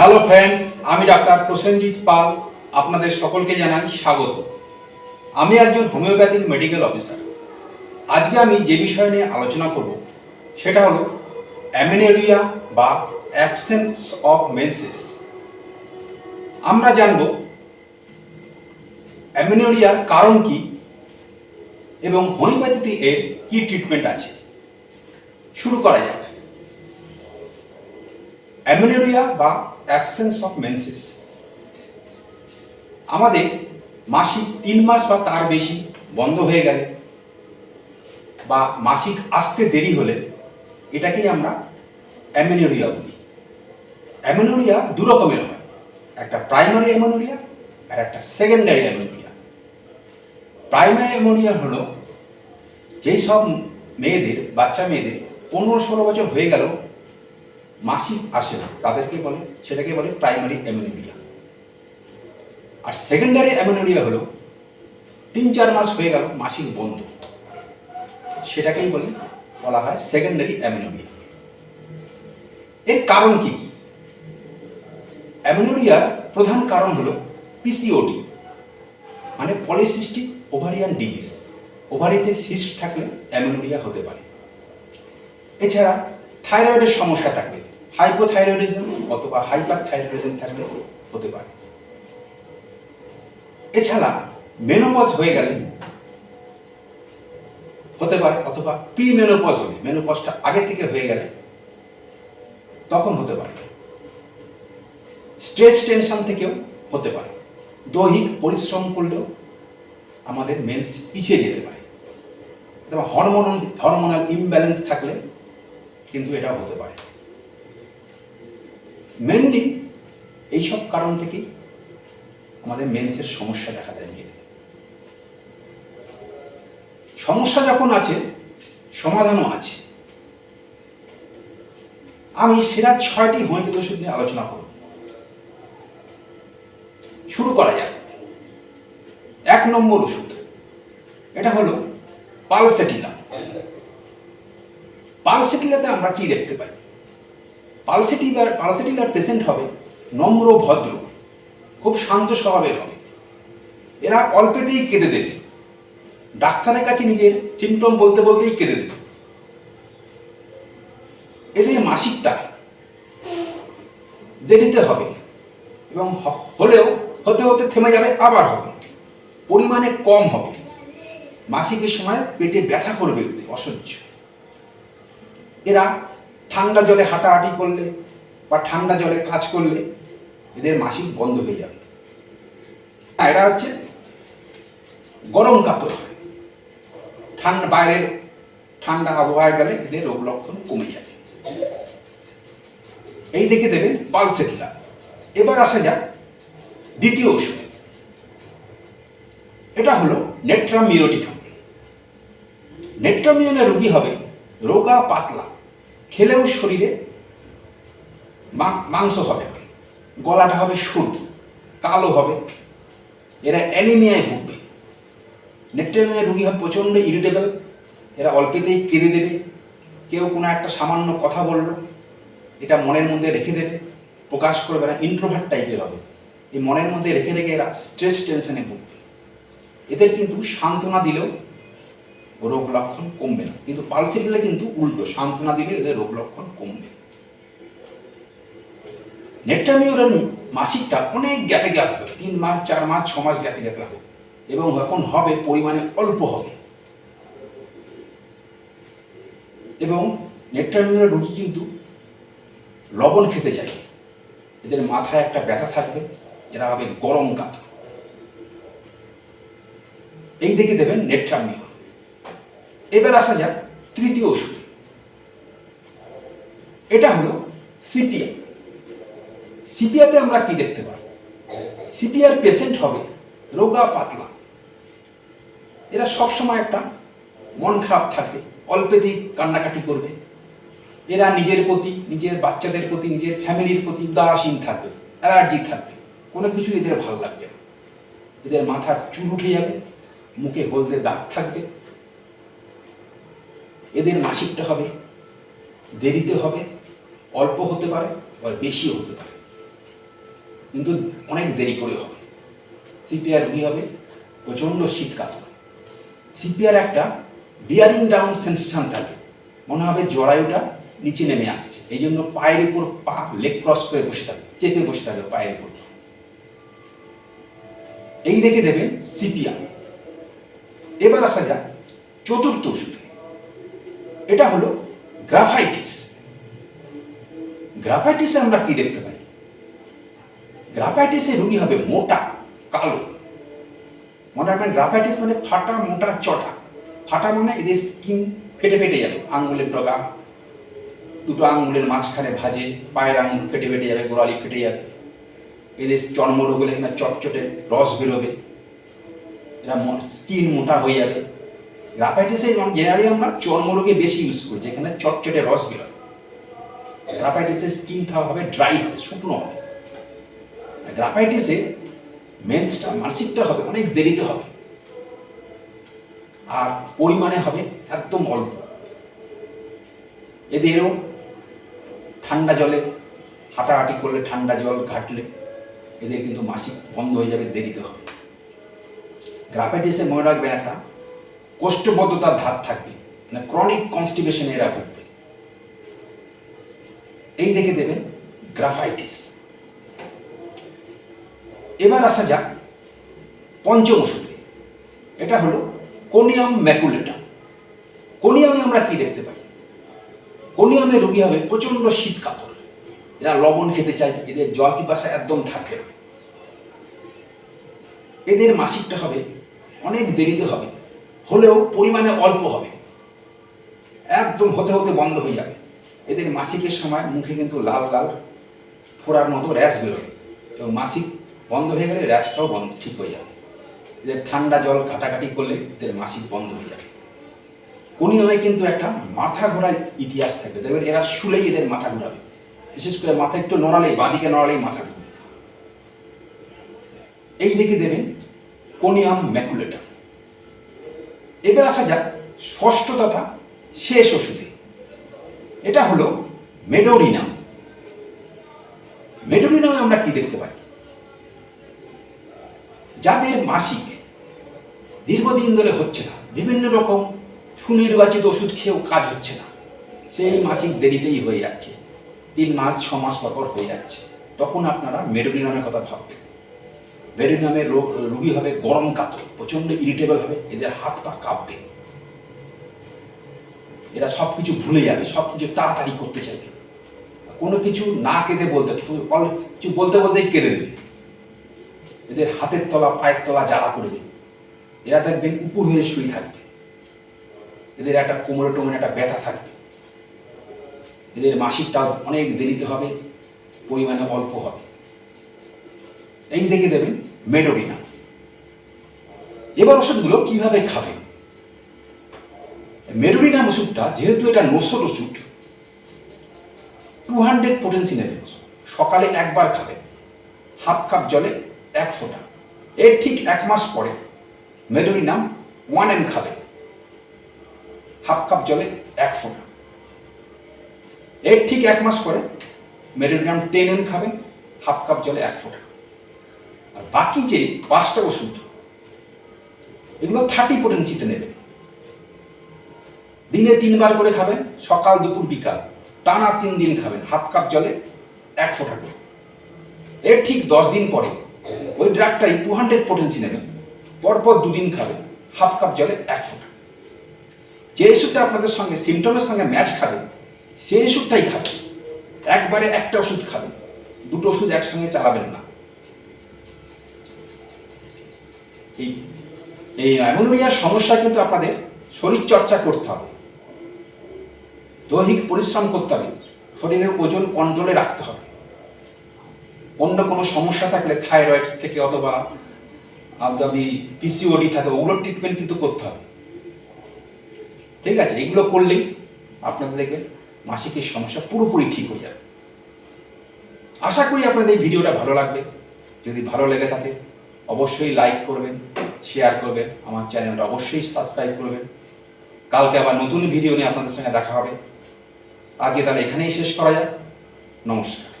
Hello friends আমি doctor Prosenjit Pal, আপনাদের সকলকে জানাই স্বাগত। আমি একজন হোমিওপ্যাথিক মেডিকেল অফিসার। আজকে আমি যে বিষয় নিয়ে আলোচনা করব, সেটা হলো অ্যামিনেরিয়া বা অ্যাবসেন্স অফ মেন্সেস। আমরা জানব অ্যামিনেরিয়ার কারণ কি এবং হোমিওপ্যাথিতে এর কি ট্রিটমেন্ট আছে। শুরু করা যাক। অ্যামিনেরিয়া বা অ্যাবসেন্স অফ মেন্সেস। আমাদের মাসিক তিন মাস বা তার বেশি বন্ধ হয়ে গেলে বা মাসিক আসতে দেরি হলে এটাকেই আমরা অ্যামিনোরিয়া বলি। অ্যামিনোরিয়া দু রকমের হয়। একটা প্রাইমারি অ্যামিনোরিয়া আর একটা সেকেন্ডারি অ্যামিনোরিয়া প্রাইমারি অ্যামিনোরিয়া হলো যেই সব মেয়েদের, বাচ্চা মেয়েদের পনেরো ষোলো বছর হয়ে গেল মাসিক আসে না, তাদেরকে বলে, সেটাকে বলে প্রাইমারি অ্যামিনোরিয়া আর সেকেন্ডারি অ্যামিনোরিয়া হলো, তিন চার মাস হয়ে গেল মাসিক বন্ধ। সেটাকেই বলে, বলা হয় সেকেন্ডারি অ্যামিনোরিয়া এর কারণ কি কি? অ্যামিনোরিয়ার প্রধান কারণ হলো পিসিওডি মানে পলিসিস্টিক ওভারিয়ান ডিজিজ ওভারিতে সিস্ট থাকলে অ্যামিনোরিয়া হতে পারে। এছাড়া থাইরয়েডের সমস্যা থাকলে হাইপোথাইরয়েডিজম অথবা হাইপার থাইরয়েডিজম থাকলে হতে পারে। এছাড়া মেনোপজ হয়ে গেলে হতে পারে অথবা প্রি মেনোপজ হলে, মেনোপজটা আগে থেকে হয়ে গেলে তখন হতে পারে। স্ট্রেস টেনশন থেকেও হতে পারে। দৈহিক পরিশ্রম করলেও আমাদের মেন্স পিছিয়ে যেতে পারে। অথবা হরমোনাল হরমোনাল ইমব্যালেন্স থাকলে কিন্তু এটাও হতে পারে। মেনলি এইসব কারণ থেকেই আমাদের মেন্সের সমস্যা দেখা দেয় মেয়েদের। সমস্যা যখন আছে, সমাধানও আছে। আমি সেরা ছয়টি হোমিওপ্যাথি ওষুধ নিয়ে আলোচনা করব। শুরু করা যাক। এক নম্বর ওষুধ, এটা হলো পালসেটিলা। পালসেটিলাতে আমরা কি দেখতে পাই? পালসেটিলার পালসেটিলার পেশেন্ট হবে নম্র ভদ্র, খুব শান্ত স্বভাবের হবে। এরা অল্পেতেই কেঁদে দেবে। ডাক্তারের কাছে নিজের সিমটম বলতে বলতেই কেঁদে দেবে। এদের মাসিকটা দেরিতে হবে এবং হলেও হতে হতে থেমে যাবে, আবার হবে। পরিমাণে কম হবে। মাসিকের সময় পেটে ব্যথা করবে, অসহ্য। এরা ঠান্ডা জলে হাঁটাহাঁটি করলে বা ঠান্ডা জলে কাজ করলে এদের মাসিক বন্ধ হয়ে যাবে। এরা হচ্ছে গরম কাতর ঠান্ডা, বাইরের ঠান্ডা আবহাওয়ায় গেলে এদের রোগ লক্ষণ কমে যাবে। এই দেখে দেবেন পালসেটিলা এবার আসা যাক দ্বিতীয় ওষুধ। এটা হলো নেট্রামিওটিকাম নেট্রামিয়নের রোগী হবে রোগা পাতলা। খেলেও শরীরে মাংস হবে, গলাটা হবে সুর কালো হবে, এরা অ্যানিমিয়ায় ভুগবে। নেট্রামিয়া রোগী হবে প্রচণ্ড ইরিটেবল এরা অল্পেতেই কেঁদে দেবে, কেউ কোনো একটা সামান্য কথা বলল, এটা মনের মধ্যে রেখে দেবে, প্রকাশ করবে না ইন্ট্রোভার্ট টাইপের হবে। এই মনের মধ্যে রেখে রেখে এরা স্ট্রেস টেনশনে ভুগবে। এদের কিন্তু সান্ত্বনা দিলেও রোগ লক্ষণ কমবে না। কিন্তু পালসে দিলে কিন্তু উল্টো, সান্ত্বনা দিলে এদের রোগ লক্ষণ কমবে। নেট্রামিওরের মাসিকটা অনেক গ্যাপে গ্যাপ হবে, তিন মাস, চার মাস, ছ মাস গ্যাপে গ্যাপে হবে। এবং এখন হবে, পরিমাণে অল্প হবে। এবং নেট্রামিওরের রোগী কিন্তু লবণ খেতে চাইবে এদের মাথায় একটা ব্যথা থাকবে, এরা হবে গরম কাত এই দেখে দেবেন নেট্রামিও এবার আসা যাক তৃতীয় ওষুধ। এটা হলো সিপিয়া সিপিয়াতে আমরা কি দেখতে পাই? সিপিআর পেশেন্ট হবে রোগা পাতলা। এরা সবসময় একটা মন খারাপ থাকবে অল্পেতেই কান্নাকাটি করবে। এরা নিজের প্রতি, নিজের বাচ্চাদের প্রতি, নিজের ফ্যামিলির প্রতি উদাসীন থাকবে, অ্যালার্জি থাকবে। কোনো কিছু এদের ভালো লাগবে না। এদের মাথার চুল উঠে যাবে, মুখে হলদে দাগ থাকবে এদের মাসিকটা হবে। দেরিতে হবে, অল্প হতে পারে আবার বেশিও হতে পারে। কিন্তু অনেক দেরি করে হবে। সিপিআর রুগী হবে, প্রচণ্ড শীত কাতর সিপিআর একটা বিয়ারিং ডাউন সেন্সেশন থাকে। মনে হবে জরায়ুটা নিচে নেমে আসছে। এই জন্য পায়ের উপর পা লেগ ক্রস করে বসে থাকে, চেপে বসে থাকে পায়ের উপর। এই দেখে দেবেন সিপিআর। এবার আসা যাক চতুর্থ ওষুধে। এটা হলো গ্রাফাইটিস। গ্রাফাইটিসে আমরা কি দেখতে পাই? গ্রাফাইটিসে রুগী হবে মোটা, কালো। মনে রাখবেন, গ্রাফাইটিস মানে ফাটা, মোটা, চটা। ফাটা মানে এদের স্কিন ফেটে ফেটে যাবে, আঙ্গুলের ডগা। দুটো আঙ্গুলের মাঝখানে ভাজে, পায়ের আঙুল ফেটে ফেটে যাবে, গোড়ালি ফেটে যাবে। এদের চর্মরোগ হলে এখানে চটচটে, রস বেরোবে। এরা স্কিন মোটা হয়ে যাবে। গ্রাফাইটিসে জেনারেলি আমরা চর্মরোগে বেশি ইউজ করি যেখানে চটচটে রস বেরোয়। গ্রাফাইটিসের স্কিনটা হবে ড্রাই হবে, শুকনো হবে। গ্রাফাইটিসে মেন্সটা মানসিকটা হবে, অনেক দেরিতে হবে। আর পরিমাণে হবে একদম অল্প। এদেরও ঠান্ডা জলে, হাঁটাহাঁটি করলে ঠান্ডা জল ঘাটলে এদের কিন্তু মাসিক বন্ধ হয়ে যাবে, দেরিতে হবে। গ্রাফাইটিসে মনে রাখবেন একটা কোষ্ঠবদ্ধতার ধার থাকবে। মানে ক্রনিক কনস্টিপেশনে এরা ভুগবে। এই দেখে দেবেন গ্রাফাইটিস এবার আসা যাক পঞ্চম ওষুধে। এটা হলো কোনিয়াম ম্যাকুলেটা। কোনিয়ামে আমরা কি দেখতে পাই? কোনিয়ামে রোগী হবে প্রচণ্ড শীত কাপড়। এরা লবণ খেতে চায়, এদের জল পিপাসা একদম থাকবে না। এদের মাসিকটা হবে, অনেক দেরিতে হবে। হলেও পরিমাণে অল্প হবে। একদম হতে হতে বন্ধ হয়ে যাবে। এদের মাসিকের সময় মুখে কিন্তু লাল লাল ফোড়ার মতো র্যাশ বেরোবে এবং মাসিক বন্ধ হয়ে গেলে র্যাশটাও বন্ধ, ঠিক হয়ে যাবে। এদের ঠান্ডা জল কাটাকাটি করলে এদের মাসিক বন্ধ হয়ে যাবে। কোনিয়মে কিন্তু একটা মাথা ঘোরার ইতিহাস থাকবে। দেখবেন এরা শুলেই এদের মাথা ঘোরাবে। বিশেষ করে মাথা একটু নড়ালেই, বাঁদিকে নড়ালেই মাথা ঘুরবে। এই দেখে দেবেন কোনিয়াম ম্যাকুলেটা এবার আসা যাক ষষ্ঠ তথা শেষ ওষুধে। এটা হলো মেডোরিনাম। মেডোরিনামে আমরা কি দেখতে পাই? যাদের মাসিক দীর্ঘদিন ধরে হচ্ছে না, বিভিন্ন রকম সুনির্বাচিত ওষুধ খেয়েও কাজ হচ্ছে না, সেই মাসিক দেরিতেই হয়ে যাচ্ছে। তিন মাস, ছ মাস পর হয়ে যাচ্ছে। তখন আপনারা মেডোরিনামের কথা ভাববেন। মেডোরিনামের রোগ, রুগী হবে গরম কাতর, প্রচণ্ড ইরিটেবল হবে, এদের হাত পা কাঁপবে। এরা সব কিছু ভুলে যাবে সব কিছু তাড়াতাড়ি করতে চাইবে। কোনো কিছু না কেঁদে বলতে কিছু বলতে বলতেই কেঁদে দেবে। এদের হাতের তলা, পায়ের তলা জ্বালা করবে এরা দেখবেন উপর হয়ে শুয়ে থাকবে। এদের একটা কোমরে টোমরে একটা ব্যথা থাকবে। এদের মাসিকটা অনেক দেরিতে হবে, পরিমাণে অল্প হবে। এই দেখে দেবেন মেডোরিনা। এবার ওষুধগুলো কীভাবে খাবেন মেডোরিনাম ওষুধটা যেহেতু এটা নসল ওষুধ টু হান্ড্রেড পোটেন্সি নেবেন সকালে একবার খাবেন হাফ কাপ জলে এক ফোঁটা। এর ঠিক এক মাস পরে মেডোরিনাম ওয়ান এম খাবেন হাফ কাপ জলে এক ফোঁটা। এর ঠিক এক মাস পরে মেডোরিনাম টেন এম খাবেন হাফ কাপ জলে এক ফোঁটা। আর বাকি যে পাঁচটা ওষুধ, এগুলো থার্টি পোটেন্সিতে নেবেন দিনে তিনবার করে খাবেন, সকাল, দুপুর, বিকাল। টানা তিন দিন খাবেন, হাফ কাপ জলে এক ফোঁটা করে। এর ঠিক দশ দিন পরে ওই ড্রাগটাই টু হান্ড্রেড পোটেন্সি নেবেন, পরপর দুদিন খাবেন, হাফ কাপ জলে এক ফোঁটা। যে ওষুধটা আপনাদের সঙ্গে সিমটমের সঙ্গে ম্যাচ খাবে সেই ওষুধটাই খাবেন। একবারে একটা ওষুধ খাবেন, দুটো ওষুধ একসঙ্গে চালাবেন না। এই এই সমস্যা কিন্তু আপনাদের শরীর চর্চা করতে হবে। দৈহিক পরিশ্রম করতে হবে। শরীরের ওজন কন্ট্রোলে রাখতে হবে। অন্য কোনো সমস্যা থাকলে থাইরয়েড থেকে অথবা যদি পিসিওডি থাকে, ওগুলোর ট্রিটমেন্ট কিন্তু করতে হবে। ঠিক আছে, এগুলো করলেই আপনাদের দেখবেন মাসিকের সমস্যা পুরোপুরি ঠিক হয়ে যাবে। আশা করি আপনাদের এই ভিডিওটা ভালো লাগবে। যদি ভালো লেগে থাকে অবশ্যই লাইক করবেন শেয়ার করবেন, আমার চ্যানেলটা অবশ্যই সাবস্ক্রাইব করবেন। কালকে আবার নতুন ভিডিও নিয়ে আপনাদের সঙ্গে দেখা হবে। আজকে তাহলে এখানেই শেষ করা যায় নমস্কার।